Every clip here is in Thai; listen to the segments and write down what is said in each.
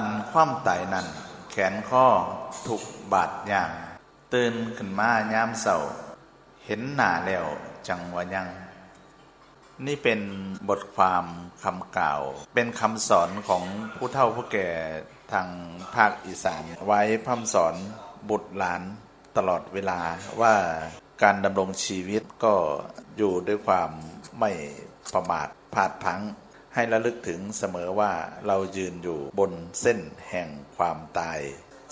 อันคว่ำไตนั่นแขนข้อถูกบาดอย่าง ตื่นขึ้นมายามเสาเห็นหน้าแล้วจังวะยัง นี่เป็นบทความคำกล่าว เป็นคำสอนของผู้เฒ่าผู้แก่ทางภาคอีสานไว้พร่ำสอนบุตรหลานตลอดเวลาว่าการดำรงชีวิตก็อยู่ด้วยความไม่ประมาทพลาดพลั้ง ให้ระลึกถึงเสมอว่าเรายืนอยู่บนเส้นแห่งความตาย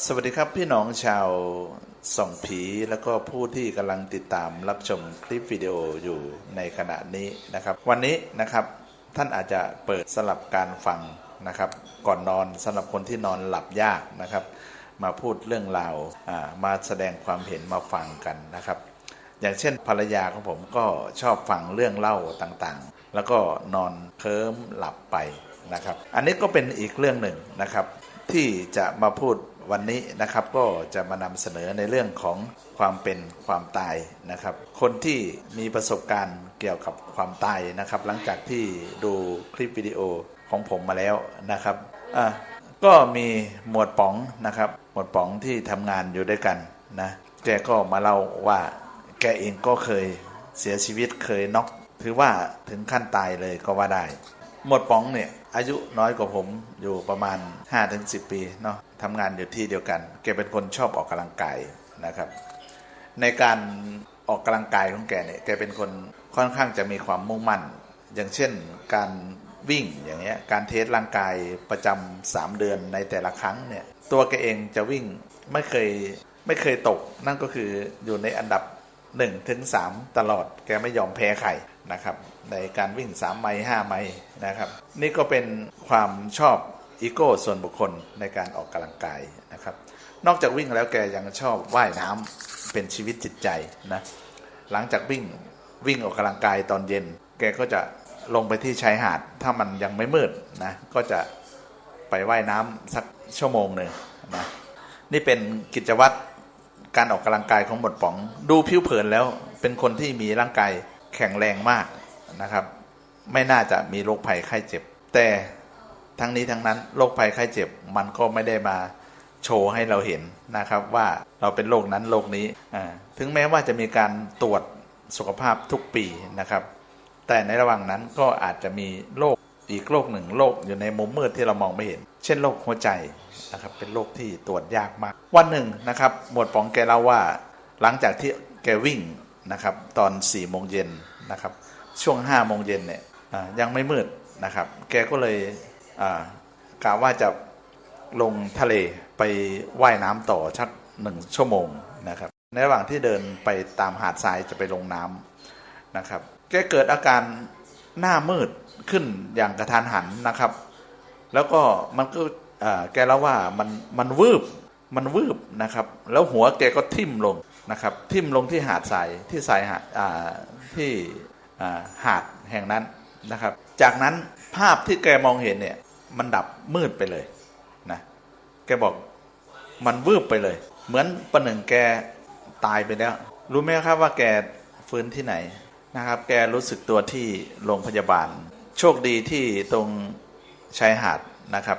สวัสดีครับพี่น้องชาวส่องผีแล้วก็ผู้ที่กำลังติดตามรับชมคลิปวิดีโออยู่ในขณะนี้นะครับ วันนี้นะครับท่านอาจจะเปิดสลับการฟังนะครับ ก่อนนอนสำหรับคนที่นอนหลับยากนะครับ มาพูดเรื่องราวมาแสดงความเห็นมาฟังกันนะครับ อย่างเช่นภรรยาของผมก็ชอบฟังเรื่องเล่าต่างๆ แล้วก็นอนเคลิ้มหลับไปนะครับ อันนี้ก็เป็นอีกเรื่องหนึ่งนะครับ ที่จะมาพูดวันนี้นะครับก็จะมานำเสนอในเรื่องของความเป็นความตายนะครับ คนที่มีประสบการณ์เกี่ยวกับความตายนะครับ หลังจากที่ดูคลิปวิดีโอของผมมาแล้วนะครับอะก็มีหมวดป๋องนะครับ หมวดป๋องที่ทำงานอยู่ด้วยกันนะแกก็มาเล่าว่า แกเองก็เคยเสียชีวิตเคยน็อกถือว่าถึงขั้นตายเลยก็ว่าได้ หมดป๋องเนี่ย อายุน้อยกว่าผมอยู่ประมาณ 5-10 ปีเนาะทำงานอยู่ที่เดียวกัน แกเป็นคนชอบออกกำลังกายนะครับ ในการออกกำลังกายของแกเนี่ยแกเป็นคนค่อนข้างจะมีความมุ่งมั่น อย่างเช่นการวิ่งอย่างเงี้ยการเทสร่างกายประจำสามเดือนในแต่ละครั้งเนี่ยตัวแกเองจะวิ่งไม่เคยไม่เคยตก นั่นก็คืออยู่ในอันดับ 1ถึง3ตลอด แกไม่ยอมแพ้ใครนะครับ ในการวิ่ง 3 ไมล์5ไมล์นะครับ นี่ก็เป็นความชอบอีโก้ส่วนบุคคลในการออกกำลังกายนะครับ นอกจากวิ่งแล้วแกยังชอบว่ายน้ำเป็นชีวิตจิตใจนะหลังจากวิ่งวิ่งออกกำลังกายตอนเย็น แกก็จะลงไปที่ชายหาด ถ้ามันยังไม่มืดนะก็จะไปว่ายน้ำสักชั่วโมงหนึ่งนะนี่เป็นกิจวัตร การออกกำลังกายของหมดป๋อง ดูผิวเผินแล้วเป็นคนที่มีร่างกายแข็งแรงมากนะครับ ไม่น่าจะมีโรคภัยไข้เจ็บ แต่ทั้งนี้ทั้งนั้นโรคภัยไข้เจ็บมันก็ไม่ได้มาโชว์ให้เราเห็นนะครับว่าเราเป็นโรคนั้นโรคนี้ถึงแม้ว่าจะมีการตรวจสุขภาพทุกปีนะครับ แต่ในระหว่างนั้นก็อาจจะมีโรคอีกโรคหนึ่งโรคอยู่ในมุมมืดที่เรามองไม่เห็น เช่นโรคหัวใจ นะครับเป็นโรคที่ตรวจยากมาก วันหนึ่งนะครับ หมวดป๋องแกเล่าว่า หลังจากที่แกวิ่งนะครับ ตอน4ี่โมงเย็นนะครับ ช่วง5้าโมงเย็นเนี่ยยังไม่มืดนะครับ แกก็เลยกะว่าจะลงทะเลไปว่ายน้ำต่อชักหนึ่งชั่วโมงนะครับ ในระหว่างที่เดินไปตามหาดทรายจะไปลงน้ำนะครับ แกเกิดอาการหน้ามืดขึ้นอย่างกระทันหันนะครับ แล้วก็มันก็ แกเล่าว่ามันมันวืบมันวืบนะครับ แล้วหัวแกก็ทิ่มลงนะครับ ทิ่มลงที่หาดทรายที่ทรายหาดที่หาดแห่งนั้นนะครับ จากนั้นภาพที่แกมองเห็นเนี่ย มันดับมืดไปเลยนะแกบอกมันวืบไปเลย เหมือนประหนึ่งแกตายไปแล้ว รู้ไหมครับว่าแกฟื้นที่ไหนนะครับ แกรู้สึกตัวที่โรงพยาบาล โชคดีที่ตรงชายหาดนะครับ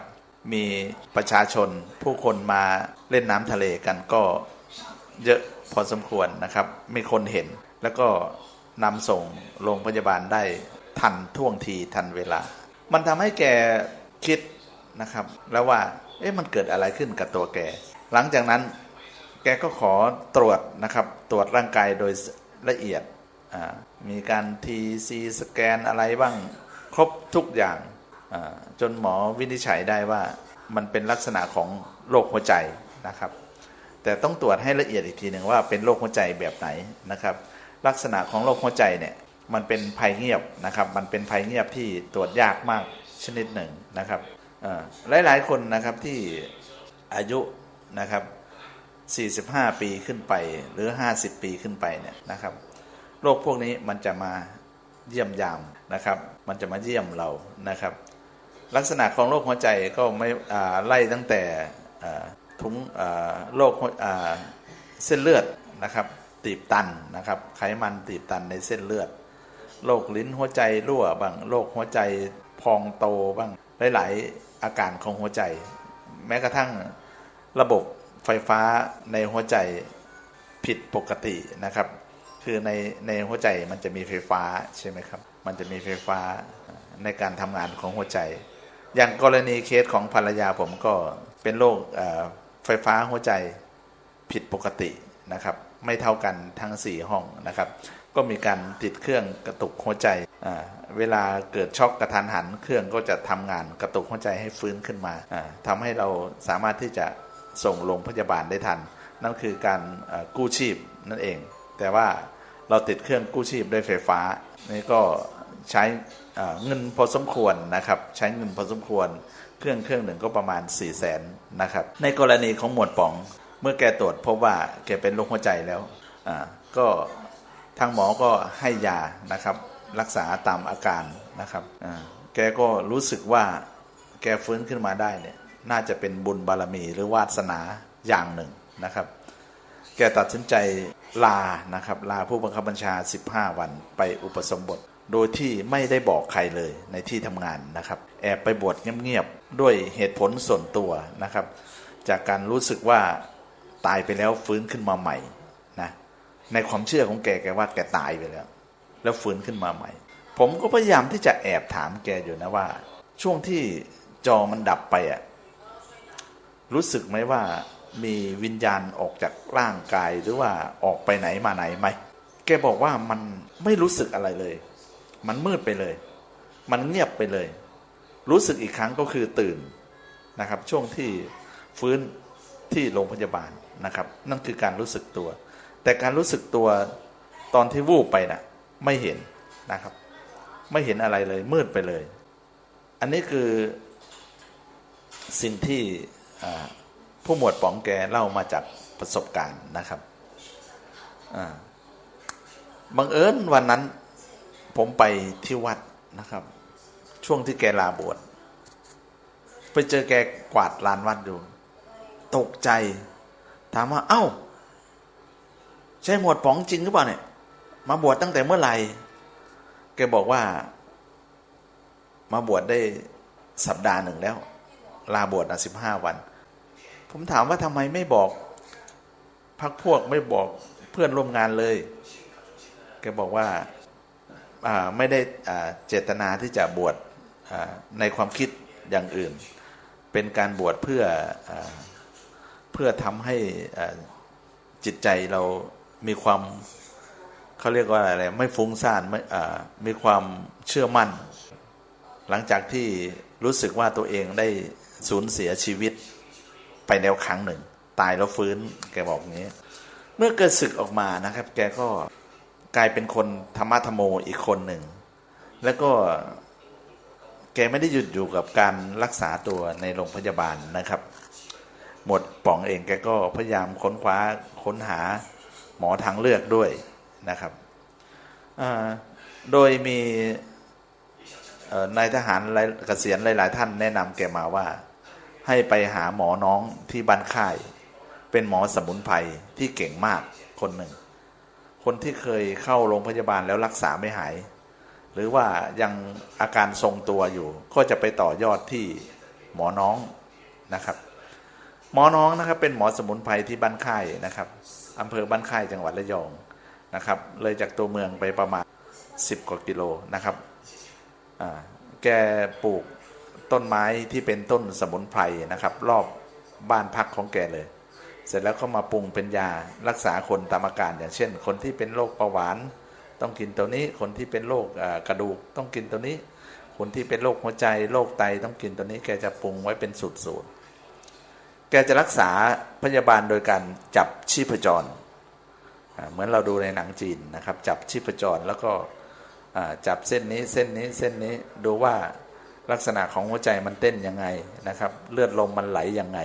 มีประชาชนผู้คนมาเล่นน้ำทะเลกันก็เยอะพอสมควรนะครับ มีคนเห็นแล้วก็นำส่งโรงพยาบาลได้ทันท่วงทีทันเวลา มันทำให้แกคิดนะครับ แล้วว่า เอ๊ะมันเกิดอะไรขึ้นกับตัวแก หลังจากนั้นแกก็ขอตรวจนะครับ ตรวจร่างกายโดยละเอียด มีการทีซีสแกนอะไรบ้าง ครบทุกอย่าง จนหมอวินิจฉัยได้ว่ามันเป็นลักษณะของโรคหัวใจนะครับ แต่ต้องตรวจให้ละเอียดอีกทีหนึ่งว่าเป็นโรคหัวใจแบบไหนนะครับ ลักษณะของโรคหัวใจเนี่ยมันเป็นภัยเงียบนะครับ มันเป็นภัยเงียบที่ตรวจยากมากชนิดหนึ่งนะครับหลายหลายๆคนนะครับที่อายุนะครับ 45 ปีขึ้นไปหรือ 50 ปีขึ้นไปเนี่ยนะครับ โรคพวกนี้มันจะมาเยี่ยมยามนะครับ มันจะมาเยี่ยมเรานะครับ ลักษณะของโรคหัวใจก็ไม่ไล่ตั้งแต่อ่าทุงโรคเส้นเลือดนะครับ ตีบตันนะครับ ไขมันตีบตันในเส้นเลือดโรคลิ้นหัวใจรั่วบ้างโรคหัวใจพองโตบ้างหลายๆอาการของหัวใจ แม้กระทั่งระบบไฟฟ้าในหัวใจผิดปกตินะครับ คือในในหัวใจมันจะมีไฟฟ้าใช่ไหมครับ มันจะมีไฟฟ้าในการทำงานของหัวใจ อย่างกรณีเคสของภรรยาผมก็เป็นโรคไฟฟ้าหัวใจผิดปกตินะครับ ไม่เท่ากันทั้ง 4 ห้องนะครับ ก็มีการติดเครื่องกระตุกหัวใจเวลาเกิดช็อกกระทันหัน เครื่องก็จะทำงานกระตุกหัวใจให้ฟื้นขึ้นมาอ่าทำให้เราสามารถที่จะส่งโรงพยาบาลได้ทัน นั่นคือการกู้ชีพนั่นเอง แต่ว่าเราติดเครื่องกู้ชีพด้วยไฟฟ้านี่ก็ ใช้เงินพอสมควรนะครับใช้เงินพอสมควร เครื่องเครื่องหนึ่งก็ประมาณ4ี่แสนนะครับในกรณีของหมวดป๋อง เมื่อแกตรวจพบว่าแกเป็นโรคหัวใจแล้วก็ทางหมอก็ให้ยานะครับรักษาตามอาการนะครับแกก็รู้สึกว่าแกฟื้นขึ้นมาได้เนี่ยน่าจะเป็นบุญบารมีหรือวาสนาอย่างหนึ่งนะครับ แกตัดสินใจลานะครับลาผู้บังคับบัญชา 15 วันไปอุปสมบท โดยที่ไม่ได้บอกใครเลยในที่ทำงานนะครับ แอบไปบวชเงียบๆด้วยเหตุผลส่วนตัวนะครับ จากการรู้สึกว่าตายไปแล้วฟื้นขึ้นมาใหม่นะในความเชื่อของแกแกว่าแกตายไปแล้ว แล้วฟื้นขึ้นมาใหม่ ผมก็พยายามที่จะแอบถามแกอยู่นะว่า ช่วงที่จอมันดับไปอะรู้สึกไหมว่ามีวิญญาณออกจากร่างกายหรือว่าออกไปไหนมาไหนไหมแกบอกว่ามันไม่รู้สึกอะไรเลย มันมืดไปเลย มันเงียบไปเลย รู้สึกอีกครั้งก็คือตื่นนะครับ ช่วงที่ฟื้นที่โรงพยาบาลนะครับ นั่นคือการรู้สึกตัว แต่การรู้สึกตัวตอนที่วูบไปน่ะไม่เห็นนะครับ ไม่เห็นอะไรเลย มืดไปเลย อันนี้คือสิ่งที่ผู้หมวดป๋องแกเล่ามาจากประสบการณ์นะครับบังเอิญวันนั้น ผมไปที่วัดนะครับ ช่วงที่แกลาบวชไปเจอแกกวาดลานวัดอยู่ตกใจ ถามว่า เอ้า ใช่หมวดป๋องจริงหรือเปล่าเนี่ย มาบวชตั้งแต่เมื่อไหร่ แกบอกว่า มาบวชได้สัปดาห์หนึ่งแล้ว ลาบวชนะสิบห้าวัน ผมถามว่าทำไมไม่บอกพักพวกไม่บอกเพื่อนร่วมงานเลย แกบอกว่า ไม่ได้เจตนาที่จะบวชในความคิดอย่างอื่น เป็นการบวชเพื่ออเพื่อทำให้จิตใจเรามีความเขาเรียกว่าอะไรไม่ฟุ้งซ่านไม่อ่มีความเชื่อมั่น หลังจากที่รู้สึกว่าตัวเองได้สูญเสียชีวิตไปแล้วครั้งหนึ่ง ตายแล้วฟื้นแกบอกงี้ เมื่อเกิดศึกออกมานะครับ แกก็ กลายเป็นคนธรรมะธรรมโมอีกคนหนึ่ง แล้วก็แกไม่ได้หยุดอยู่กับการรักษาตัวในโรงพยาบาลนะครับ หมดป๋องเองแกก็พยายามค้นคว้าค้นหาหมอทางเลือกด้วยนะครับ โดยมีนายทหารเกษียณหลาย ๆ ท่านแนะนำแกมาว่า ให้ไปหาหมอน้องที่บ้านค่าย เป็นหมอสมุนไพรที่เก่งมากคนหนึ่ง คนที่เคยเข้าโรงพยาบาลแล้วรักษาไม่หาย หรือว่ายังอาการทรงตัวอยู่ ก็จะไปต่อยอดที่หมอน้องนะครับ หมอน้องนะครับเป็นหมอสมุนไพรที่บ้านค่ายนะครับอำเภอบ้านค่ายจังหวัดระยองนะครับ เลยจากตัวเมืองไปประมาณ 10 กว่ากิโลนะครับแกปลูกต้นไม้ที่เป็นต้นสมุนไพรนะครับ รอบบ้านพักของแกเลย เสร็จแล้วก็มาปรุงเป็นยารักษาคนตามอาการอย่างเช่น คนที่เป็นโรคเบาหวาน ต้องกินตัวนี้ คนที่เป็นโรคกระดูกต้องกินตัวนี้ คนที่เป็นโรคหัวใจโรคไตต้องกินตัวนี้แกจะปรุงไว้เป็นสูตรสูตรแกจะรักษาพยาบาลโดยการจับชีพจร เหมือนเราดูในหนังจีนนะครับ จับชีพจรแล้วก็จับเส้นนี้เส้นนี้เส้นนี้ดูว่าลักษณะของหัวใจมันเต้นยังไงนะครับ เลือดลมมันไหลยังไง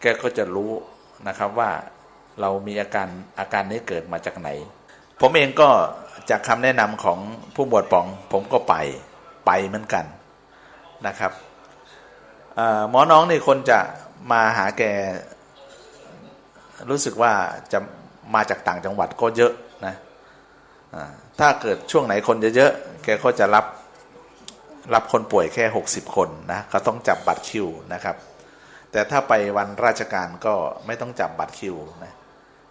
แกก็จะรู้ นะครับว่าเรามีอาการอาการนี้เกิดมาจากไหน ผมเองก็จากคำแนะนำของผู้บวชป๋อง ผมก็ไปไปเหมือนกันนะครับหมอน้องนี่คนจะมาหาแก รู้สึกว่าจะมาจากต่างจังหวัดก็เยอะนะถ้าเกิดช่วงไหนคนเยอะๆแกก็จะรับรับคนป่วยแค่ 60 คนนะเขาต้องจับบัตรคิวนะครับ แต่ถ้าไปวันราชการก็ไม่ต้องจับบัตรคิวนะ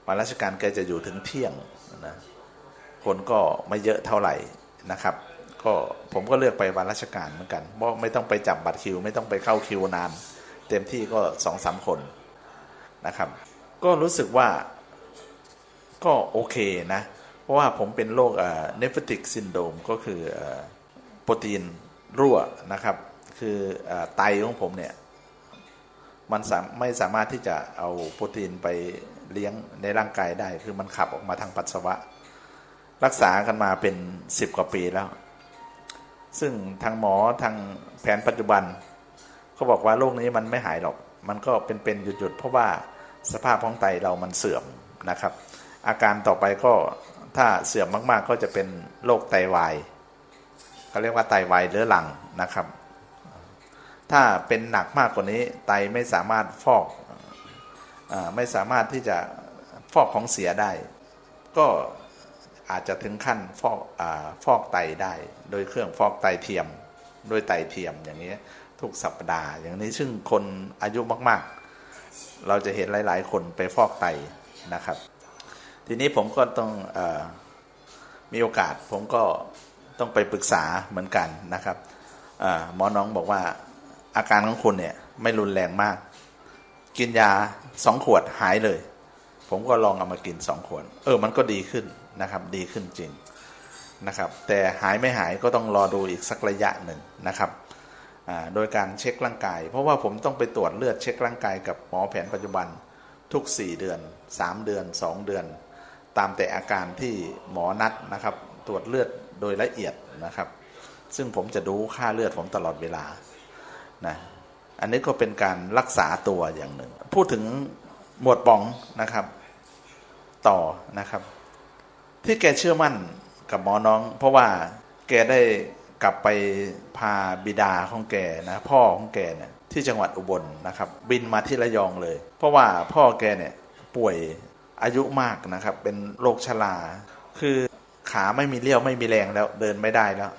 วันราชการแกจะอยู่ถึงเที่ยงนะคนก็ไม่เยอะเท่าไหร่นะครับ ก็ผมก็เลือกไปวันราชการเหมือนกันเพราะไม่ต้องไปจับบัตรคิว ไม่ต้องไปเข้าคิวนาน เต็มที่ก็สองสามคนนะครับ ก็รู้สึกว่าก็โอเคนะ เพราะว่าผมเป็นโรคเนฟติกซินโดมก็คือโปรตีนรั่วนะครับ คือไตของผมเนี่ย มันมไม่สามารถที่จะเอาโปรตีนไปเลี้ยงในร่างกายได้ คือมันขับออกมาทางปัสสาวะ รักษากันมาเป็นสิบกว่าปีแล้ว ซึ่งทางหมอทางแผนปัจจุบันเขาบอกว่าโรคนี้มันไม่หายหรอก มันก็เป็นๆหยุดๆเพราะว่าสภาพของไตเรามันเสื่อมนะครับ อาการต่อไปก็ถ้าเสื่อมมากๆก็จะเป็นโรคไตวายเขาเรียกว่าไตวายเรื้อรังนะครับ ถ้าเป็นหนักมากกว่านี้ไตไม่สามารถฟอกอไม่สามารถที่จะฟอกของเสียได้ ก็อาจจะถึงขั้นฟอกอฟอกไตได้ โดยเครื่องฟอกไตเทียมด้วยไตเทียมอย่างนี้ทุกสัปดาห์ อย่างนี้ซึ่งคนอายุมากๆ เราจะเห็นหลาย ๆ คนไปฟอกไตนะครับ ทีนี้ผมก็ต้องอมีโอกาสผมก็ต้องไปปรึกษาเหมือนกันนะครับหมอน้องบอกว่า อาการของคุณเนี่ย ไม่รุนแรงมาก กินยาสองขวดหายเลย ผมก็ลองเอามากินสองขวด เออ มันก็ดีขึ้นนะครับ ดีขึ้นจริงนะครับ แต่หายไม่หายก็ต้องรอดูอีกสักระยะหนึ่งนะครับโดยการเช็คร่างกาย เพราะว่าผมต้องไปตรวจเลือดเช็คร่างกายกับหมอแผนปัจจุบันทุก 4 เดือน 3 เดือน 2 เดือน ตามแต่อาการที่หมอนัดนะครับ ตรวจเลือดโดยละเอียดนะครับ ซึ่งผมจะดูค่าเลือดผมตลอดเวลา นะอันนี้ก็เป็นการรักษาตัวอย่างหนึ่ง พูดถึงหมวดป๋องนะครับ ต่อนะครับ ที่แกเชื่อมั่นกับหมอน้อง เพราะว่าแกได้กลับไปพาบิดาของแกนะพ่อของแกเนี่ยที่จังหวัดอุบลนะครับ บินมาที่ระยองเลย เพราะว่าพ่อแกเนี่ยป่วยอายุมากนะครับ เป็นโรคชราคือขาไม่มีเลี้ยวไม่มีแรงแล้วเดินไม่ได้แล้ว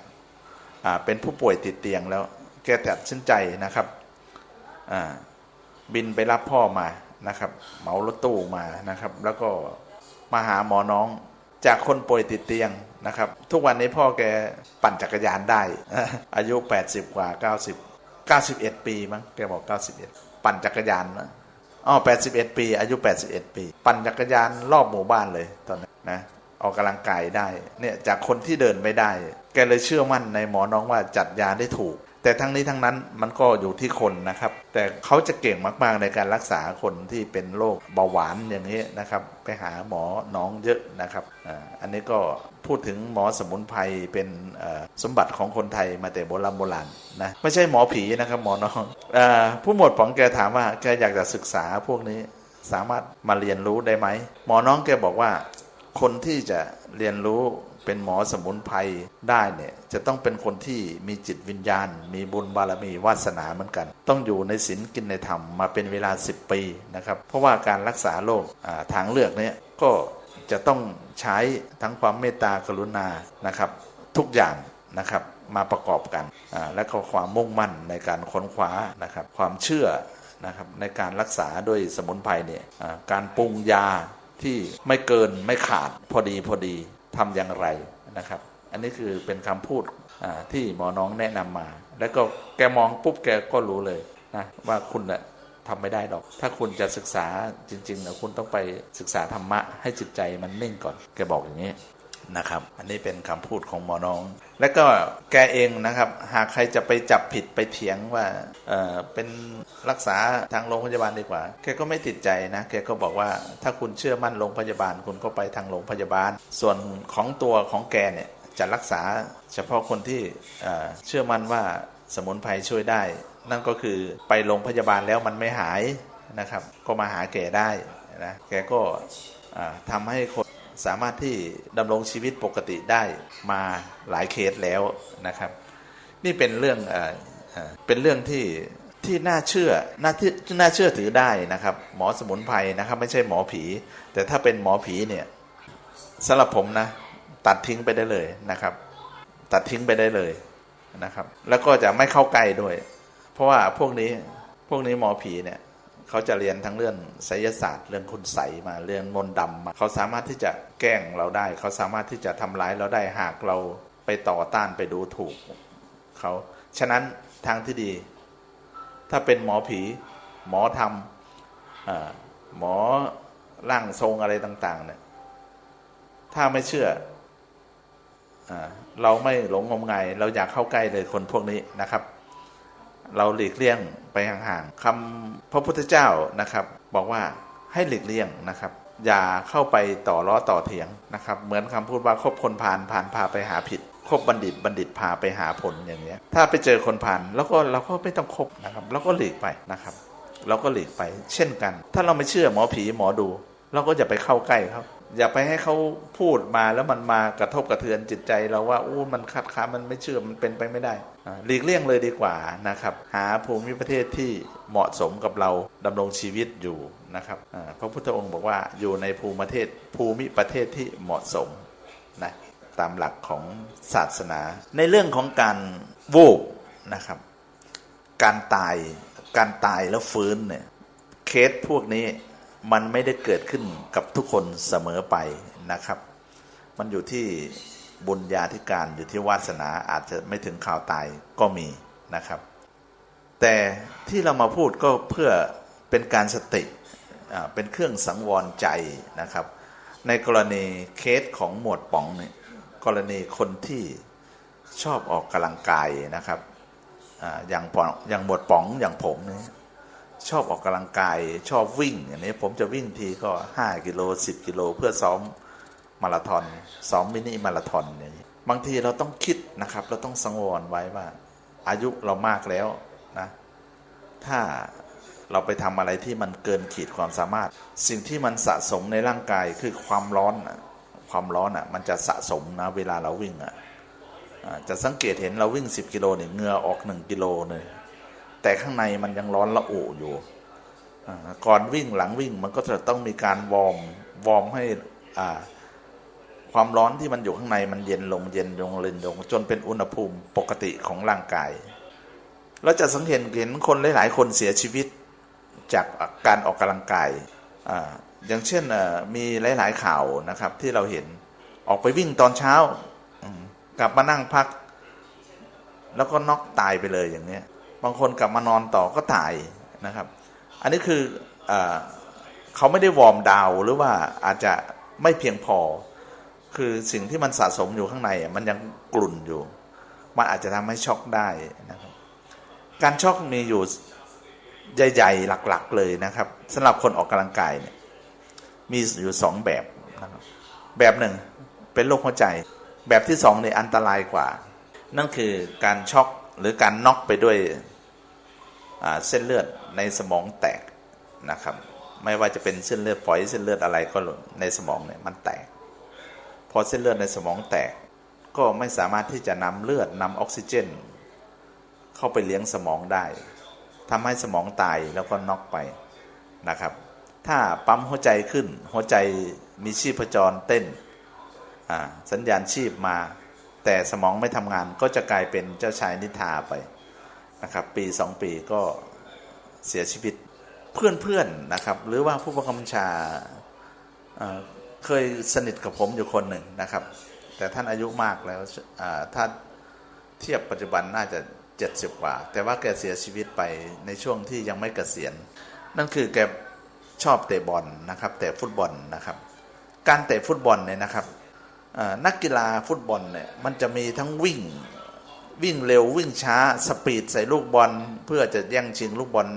อ่าเป็นผู้ป่วยติดเตียงแล้ว กตัดสินใจนะครับบินไปรับพ่อมานะครับเหมารถตู้มานะครับ แล้วก็มาหาหมอน้องจากคนป่วยติดเตียงนะครับ ทุกวันนี้พ่อแกปั่นจักรยานได้ อายุ 80 กว่า 90 91 ปีมั้งแกบอก 91 ปั่นจักรยานนะอ๋อ81 ปี อายุ 81 ปี ปั่นจักรยานรอบหมู่บ้านเลยตอนนั้นนะออกกำลังกายได้เนี่ยจากคนที่เดินไม่ได้ แกเลยเชื่อมั่นในหมอน้องว่าจัดยาได้ถูก แต่ทั้งนี้ทั้งนั้นมันก็อยู่ที่คนนะครับ แต่เขาจะเก่งมาก ๆ ในการรักษาคนที่เป็นโรคเบาหวานอย่างนี้นะครับ ไปหาหมอน้องเยอะนะครับอันนี้ก็พูดถึงหมอสมุนไพรเป็นสมบัติของคนไทยมาแต่โบราณโบราณนะไม่ใช่หมอผีนะครับหมอน้องอผู้หมวดป๋องแกถามว่าแกอยากจะศึกษาพวกนี้สามารถมาเรียนรู้ได้ไหมหมอน้องแกบอกว่า คนที่จะเรียนรู้ เป็นหมอสมุนไพรได้เนี่ยจะต้องเป็นคนที่มีจิตวิญญาณ มีบุญบารมีวาสนาเหมือนกัน ต้องอยู่ในศีลกินในธรรมมาเป็นเวลา 10 ปีนะครับ เพราะว่าการรักษาโรคทางเลือกเนี้ก็จะต้องใช้ทั้งความเมตตากรุณานะครับทุกอย่างนะครับมาประกอบกัน และก็ความมุ่งมั่นในการค้นคว้านะครับความเชื่อนะครับในการรักษาด้วยสมุนไพรเนี่ยการปรุงยาที่ไม่เกินไม่ขาดพอดีพอดี ทำอย่างไรนะครับ อันนี้คือเป็นคำพูดที่หมอน้องแนะนำมา แล้วก็แกมองปุ๊บแกก็รู้เลยนะว่าคุณน่ะทำไม่ได้หรอก ถ้าคุณจะศึกษาจริงๆนะคุณต้องไปศึกษาธรรมะให้จิตใจมันนิ่งก่อน แกบอกอย่างนี้ นะครับ อันนี้เป็นคำพูดของหมอน้อง และก็แกเองนะครับ หากใครจะไปจับผิดไปเถียงว่าเออเป็นรักษาทางโรงพยาบาลดีกว่า แกก็ไม่ติดใจนะแกก็บอกว่าถ้าคุณเชื่อมั่นโรงพยาบาล คุณก็ไปทางโรงพยาบาล ส่วนของตัวของแกเนี่ยจะรักษาเฉพาะคนที่เออเชื่อมั่นว่าสมุนไพรช่วยได้ นั่นก็คือไปโรงพยาบาลแล้วมันไม่หายนะครับ ก็มาหาแกได้นะแกก็อ่าทำให้คน สามารถที่ดำรงชีวิตปกติได้มาหลายเคสแล้วนะครับ นี่เป็นเรื่องเออเป็นเรื่องที่ที่น่าเชื่อน่าที่น่าเชื่อถือได้นะครับ หมอสมุนไพรนะครับ ไม่ใช่หมอผี แต่ถ้าเป็นหมอผีเนี่ยสำหรับผมนะ ตัดทิ้งไปได้เลยนะครับ ตัดทิ้งไปได้เลยนะครับ แล้วก็จะไม่เข้าใกล้ด้วย เพราะว่าพวกนี้พวกนี้หมอผีเนี่ย เขาจะเรียนทั้งเรื่องไสยศาสตร์ เรื่องคุณใสมาเรื่องมนต์ดำมาเขาสามารถที่จะแกล้งเราได้ เขาสามารถที่จะทำร้ายเราได้หากเราไปต่อต้านไปดูถูกเขาฉะนั้นทางที่ดี ถ้าเป็นหมอผี หมอธรรมอ่าหมอร่างทรงอะไรต่าง ๆ เนี่ย ถ้าไม่เชื่ออเราไม่หลงงมงายเราอยากเข้าใกล้เลยคนพวกนี้นะครับ เราหลีกเลี่ยงไปห่างๆคำพระพุทธเจ้านะครับ บอกว่าให้หลีกเลี่ยงนะครับ อย่าเข้าไปต่อล้อต่อเถียงนะครับ เหมือนคำพูดว่าคบคนผ่านผ่านพาไปหาผิดคบบัณฑิตบัณฑิตพาไปหาผลอย่างเนี้ย ถ้าไปเจอคนผ่านแล้วก็เราก็ไม่ต้องคบนะครับเราก็หลีกไปนะครับ เราก็หลีกไป เช่นกัน ถ้าเราไม่เชื่อหมอผีหมอดู เราก็อย่าไปเข้าใกล้เขาอย่าไปให้เขาพูดมาแล้วมันมากระทบกระเทือนจิตใจเราว่าอู้มันคัดค้านมันไม่เชื่อมันเป็นไปไม่ได้ หลีกเลี่ยงเลยดีกว่านะครับ หาภูมิประเทศที่เหมาะสมกับเราดำรงชีวิตอยู่นะครับพระพุทธองค์บอกว่าอยู่ในภูมิประเทศภูมิประเทศที่เหมาะสมนะตามหลักของศาสนา ในเรื่องของการวูบนะครับ การตายการตายแล้วฟื้นเนี่ยเคสพวกนี้มันไม่ได้เกิดขึ้นกับทุกคนเสมอไปนะครับ มันอยู่ที่ บุญญาธิการอยู่ที่วาสนาอาจจะไม่ถึงข่าวตายก็มีนะครับ แต่ที่เรามาพูดก็เพื่อเป็นการสติเป็นเครื่องสังวรใจนะครับ ในกรณีเคสของหมวดป๋องเนี่ยกรณีคนที่ชอบออกกำลังกายนะครับออย่างป๋องอย่างหมวดป๋องอย่างผมเนี่ยชอบออกกำลังกายชอบวิ่งอย่างนี้ผมจะวิ่งทีก็ 5 กิโล 10 กิโลเพื่อซ้อม มาราธอนซ้อมมินิมาราธอนอย่างนี้บางทีเราต้องคิดนะครับ เราต้องสังวรไว้ว่า อายุเรามากแล้วนะ ถ้าเราไปทำอะไรที่มันเกินขีดความสามารถ สิ่งที่มันสะสมในร่างกายคือความร้อนความร้อนอะ มันจะสะสมนะเวลาเราวิ่งอะจะสังเกตเห็นเราวิ่ง 10 กิโลเนี่ยเงือออก 1 กิโลเลยแต่ข้างในมันยังร้อนละอุอยู่ก่อนวิ่งหลังวิ่งมันก็จะต้องมีการวอร์มวอร์มให้อ่า ความร้อนที่มันอยู่ข้างในมันเย็นลงเย็นลงเย็นลง จนเป็นอุณหภูมิปกติของร่างกายเราจะสังเกตเห็นคนหลาย ๆ คนเสียชีวิตจากการออกกำลังกายออย่างเช่นมีหลาย ๆ ข่าวนะครับ ที่เราเห็นออกไปวิ่งตอนเช้ากลับมานั่งพัก แล้วก็น็อกตายไปเลยอย่างเนี้ย บางคนกลับมานอนต่อก็ตายนะครับ อันนี้คืออเขาไม่ได้วอร์มดาวหรือว่าอาจจะไม่เพียงพอ คือสิ่งที่มันสะสมอยู่ข้างในมันยังกลุ่นอยู่ มันอาจจะทำให้ช็อกได้นะครับ การช็อกมีอยู่ใหญ่ๆหลักๆ เลยนะครับสำหรับคนออกกำลังกายเนี่ย มีอยู่สองแบบนะครับ แบบหนึ่งเป็นโรคหัวใจ แบบที่สองเนี่ยอันตรายกว่า นั่นคือการช็อกหรือการน็อกไปด้วยเส้นเลือดในสมองแตกนะครับ ไม่ว่าจะเป็นเส้นเลือดฝอยเส้นเลือดอะไรก็ในสมองเนี่ยมันแตก พอเส้นเลือดในสมองแตก ก็ไม่สามารถที่จะนำเลือดนำออกซิเจน เข้าไปเลี้ยงสมองได้ทำให้สมองตายแล้วก็น็อกไปนะครับ ถ้าปั๊มหัวใจขึ้น หัวใจมีชีพจรเต้นสัญญาณชีพมา แต่สมองไม่ทำงานก็จะกลายเป็นเจ้าชายนิทาไปนะครับ ปีสองปีก็เสียชีวิตเพื่อนๆนะครับ หรือว่าผู้บังคับบัญชา เคยสนิทกับผมอยู่คนหนึ่งนะครับ แต่ท่านอายุมากแล้วอ่าถ้าเทียบปัจจุบันน่าจะ 70 กว่า แต่ว่าแกเสียชีวิตไปในช่วงที่ยังไม่เกษียณ นั่นคือแกชอบเตะบอลนะครับเตะฟุตบอลนะครับ การเตะฟุตบอลเนี่ยนะครับนักกีฬาฟุตบอลเนี่ยมันจะมีทั้งวิ่งวิ่งเร็ววิ่งช้าสปีดใส่ลูกบอล เพื่อจะแย่งชิงลูกบอล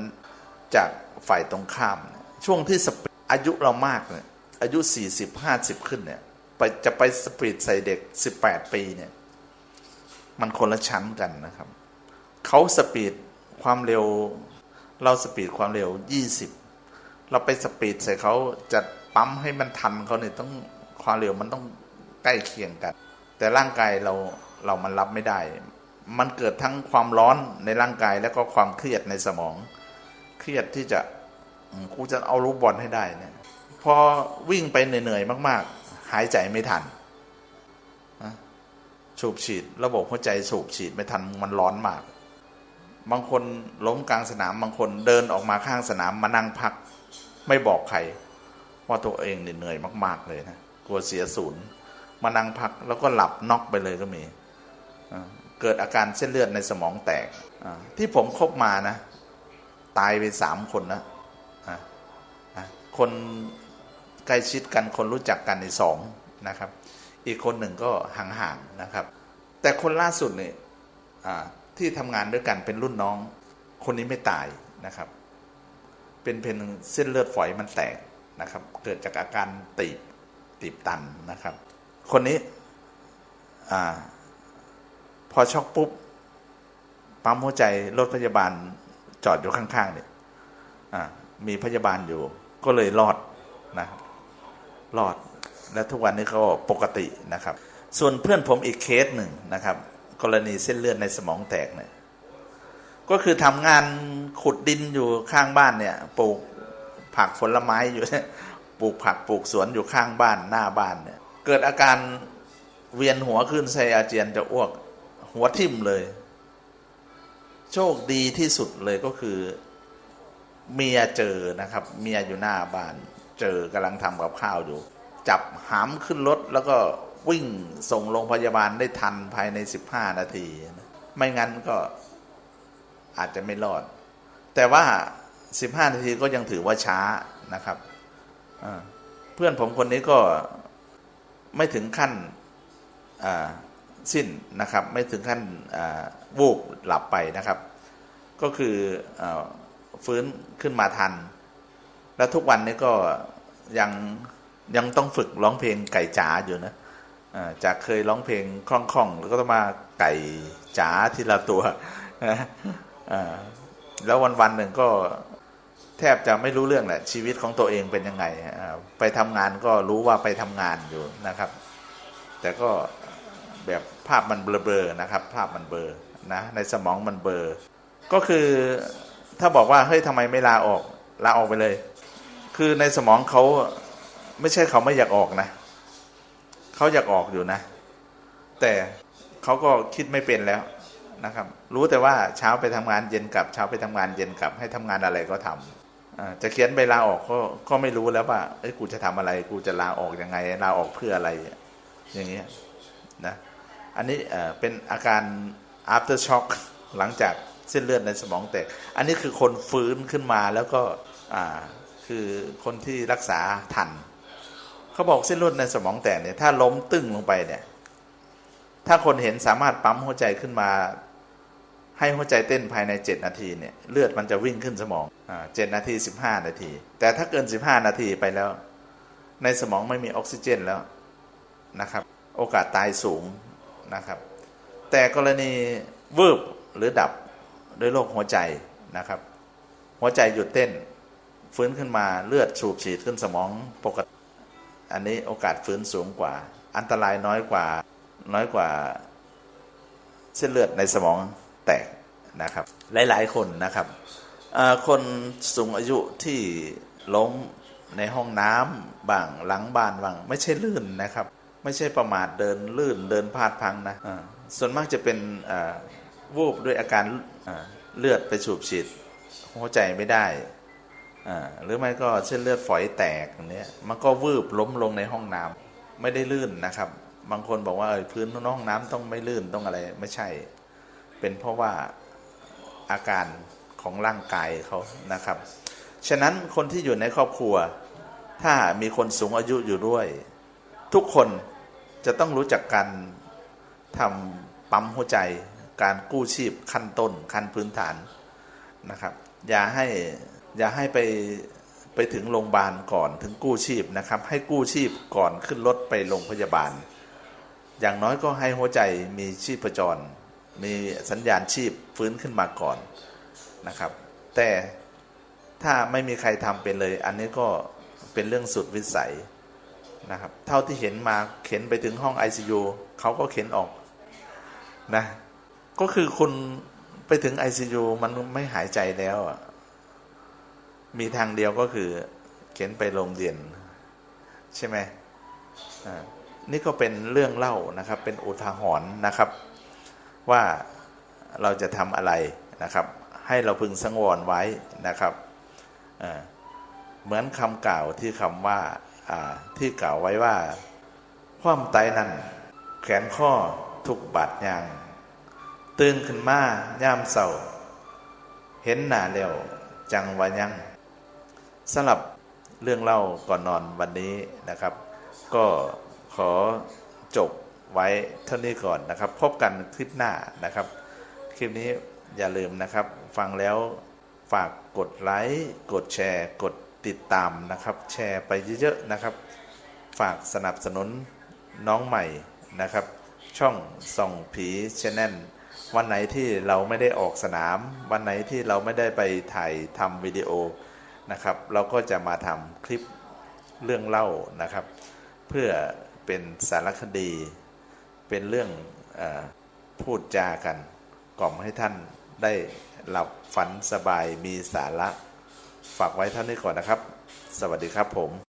จากฝ่ายตรงข้าม ช่วงที่สปีดอายุเรามากเนี่ย อายุ 40 50 ขึ้นเนี่ยไปจะไปสปีดใส่เด็ก 18 ปีเนี่ย มันคนละชั้นกันนะครับ เขาสปีดความเร็ว เราสปีดความเร็ว 20 เราไปสปีดใส่เขาจะปั๊มให้มันทันเขาเนี่ยต้องความเร็วมันต้องใกล้เคียงกัน แต่ร่างกายเราเรามันรับไม่ได้ มันเกิดทั้งความร้อนในร่างกายแล้วก็ความเครียดในสมอง เครียดที่จะกูจะเอาลูกบอลให้ได้เนี่ย พอวิ่งไปเหนื่อยๆมาก ๆ หายใจไม่ทันนะสูบฉีดระบบหัวใจสูบฉีดไม่ทันมันร้อนมาก บางคนล้มกลางสนามบางคนเดินออกมาข้างสนามมานั่งพัก ไม่บอกใครว่าตัวเองเหนื่อยมาก ๆ เลยนะกลัวเสียศูนย์มานั่งพักแล้วก็หลับน็อกไปเลยก็มีเกิดอาการเส้นเลือดในสมองแตกที่ผมคบมานะ ตายไปสามคนนะะะคน ใกล้ชิดกันคนรู้จักกันในสองนะครับ อีกคนหนึ่งก็ห่างๆนะครับ แต่คนล่าสุดเนี่ยที่ทำงานด้วยกันเป็นรุ่นน้อง คนนี้ไม่ตายนะครับ เป็นเพนเส้นเลือดฝอยมันแตกนะครับ เกิดจากอาการตีบตีบตันนะครับ คนนี้อพอช็อกปุ๊บปั๊มหัวใจรถพยาบาลจอดอยู่ข้างๆเนี่ยมีพยาบาลอยู่ก็เลยรอดนะครับ รอด และทุกวันนี้ก็ปกตินะครับ ส่วนเพื่อนผมอีกเคสหนึ่งนะครับ กรณีเส้นเลือดในสมองแตกเนี่ยก็คือทำงานขุดดินอยู่ข้างบ้านเนี่ยปลูกผักผลไม้อยู่เนี่ยปลูกผักปลูกสวนอยู่ข้างบ้านหน้าบ้านเนี่ย เกิดอาการเวียนหัวขึ้นไส้อาเจียนจะอ้วกหัวทิ่มเลย โชคดีที่สุดเลยก็คือ เมียเจอนะครับ เมียอยู่หน้าบ้าน เจอกำลังทำกับข้าวอยู่ จับหามขึ้นรถแล้วก็วิ่งส่งโรงพยาบาลได้ทันภายใน 15 นาที ไม่งั้นก็อาจจะไม่รอด แต่ว่า 15 นาทีก็ยังถือว่าช้านะครับ เพื่อนผมคนนี้ก็ไม่ถึงขั้นสิ้นนะครับ ไม่ถึงขั้นวูบหลับไปนะครับ ก็คืออฟื้นขึ้นมาทัน แล้วทุกวันนี้ก็ ยังยังต้องฝึกร้องเพลงไก่จ๋าอยู่นะจากเคยร้องเพลงคล่องๆแล้วก็ต้องมาไก่จ๋าทีละตัวแล้ววันๆหนึ่งก็แทบจะไม่รู้เรื่องแหละชีวิตของตัวเองเป็นยังไงไปทำงานก็รู้ว่าไปทำงานอยู่นะครับ แต่ก็แบบภาพมันเบลอๆนะครับ ภาพมันเบลอนะในสมองมันเบลอก็คือถ้าบอกว่าเฮ้ยทำไมไม่ลาออกลาออกไปเลย คือในสมองเขาไม่ใช่เขาไม่อยากออกนะเขาอยากออกอยู่นะ แต่เขาก็คิดไม่เป็นแล้วนะครับ รู้แต่ว่าเช้าไปทำงานเย็นกลับ เช้าไปทำงานเย็นกลับ ให้ทำงานอะไรก็ทำอ่าจะเขียนใบลาออกก็ก็ไม่รู้แล้วว่าเอ้ยกูจะทำอะไร กูจะลาออกยังไงลาออกเพื่ออะไร อย่างเงี้ยนะอันนี้เอ่อเป็นอาการ after shock หลังจากเส้นเลือดในสมองแตก อันนี้คือคนฟื้นขึ้นมาแล้วก็อ่า คือคนที่รักษาทันเขาบอกเส้นเลือดในสมองแตกเนี่ยถ้าล้มตึ้งลงไปเนี่ย ถ้าคนเห็นสามารถปั๊มหัวใจขึ้นมา ให้หัวใจเต้นภายใน7นาทีเนี่ยเลือดมันจะวิ่งขึ้นสมองอ่าเจ็ดนาที15นาที แต่ถ้าเกิน15นาทีไปแล้ว ในสมองไม่มีออกซิเจนแล้วนะครับ โอกาสตายสูงนะครับ แต่กรณีวืบหรือดับด้วยโรคหัวใจนะครับ หัวใจหยุดเต้น ฟื้นขึ้นมาเลือดสูบฉีดขึ้นสมองปกติ อันนี้โอกาสฟื้นสูงกว่า อันตรายน้อยกว่าน้อยกว่า เส้นเลือดในสมองแตกนะครับ หลายๆ คนนะครับคนสูงอายุที่ล้มในห้องน้ำบ้างหลังบ้านบ้าง ไม่ใช่ลื่นนะครับ ไม่ใช่ประมาทเดินลื่นเดินพลาดพังนะอ่าส่วนมากจะเป็นวูบด้วยอาการเลือดไปสูบฉีดหัวใจไม่ได้ หรือไม่ก็เส้นเลือดฝอยแตกอย่างเนี้ยมันก็วืบล้มลงในห้องน้ำไม่ได้ลื่นนะครับ บางคนบอกว่าเออพื้นห้องน้ำต้องไม่ลื่นต้องอะไรไม่ใช่ เป็นเพราะว่าอาการของร่างกายเขานะครับ ฉะนั้นคนที่อยู่ในครอบครัว ถ้ามีคนสูงอายุอยู่ด้วย ทุกคนจะต้องรู้จักการทำปั๊มหัวใจ การกู้ชีพขั้นต้นขั้นพื้นฐานนะครับ อย่าให้ อย่าให้ไปไปถึงโรงพยาบาลก่อนถึงกู้ชีพนะครับ ให้กู้ชีพก่อนขึ้นรถไปโรงพยาบาล อย่างน้อยก็ให้หัวใจมีชีพจร มีสัญญาณชีพฟื้นขึ้นมาก่อนนะครับ แต่ถ้าไม่มีใครทำเป็นเลย อันนี้ก็เป็นเรื่องสุดวิสัยนะครับ เท่าที่เห็นมาเข็นไปถึงห้อง ICU เขาก็เข็นออกนะก็คือคุณไปถึง ICU มันไม่หายใจแล้ว มีทางเดียวก็คือ เข็นไปโรงเรียน ใช่ไหมนี่ก็เป็นเรื่องเล่านะครับ เป็นอุทาหรณ์นะครับ ว่าเราจะทำอะไรนะครับ ให้เราพึงสังวรไว้นะครับเหมือนคำกล่าวที่คำว่าที่กล่าวไว้ว่าความไตนั้นแขนข้อทุกบาดยาง ตื่นขึ้นมาย่ามเศร้า เห็นหน้าแล้วจังวายัง สำหรับเรื่องเล่าก่อนนอนวันนี้นะครับ ก็ขอจบไว้เท่านี้ก่อนนะครับ พบกันคลิปหน้านะครับ คลิปนี้อย่าลืมนะครับ ฟังแล้วฝากกดไลค์กดแชร์ กดติดตามนะครับ แชร์ไปเยอะๆนะครับ ฝากสนับสนุนน้องใหม่นะครับ ช่องส่องผีชแนลวันไหนที่เราไม่ได้ออกสนาม วันไหนที่เราไม่ได้ไปถ่ายทำวิดีโอ นะครับ เราก็จะมาทำคลิปเรื่องเล่านะครับ เพื่อเป็นสารคดี เป็นเรื่องออพูดจากัน กล่อมให้ท่านได้หลับฝันสบายมีสาระ ฝากไว้เท่านี้ก่อนนะครับ สวัสดีครับผม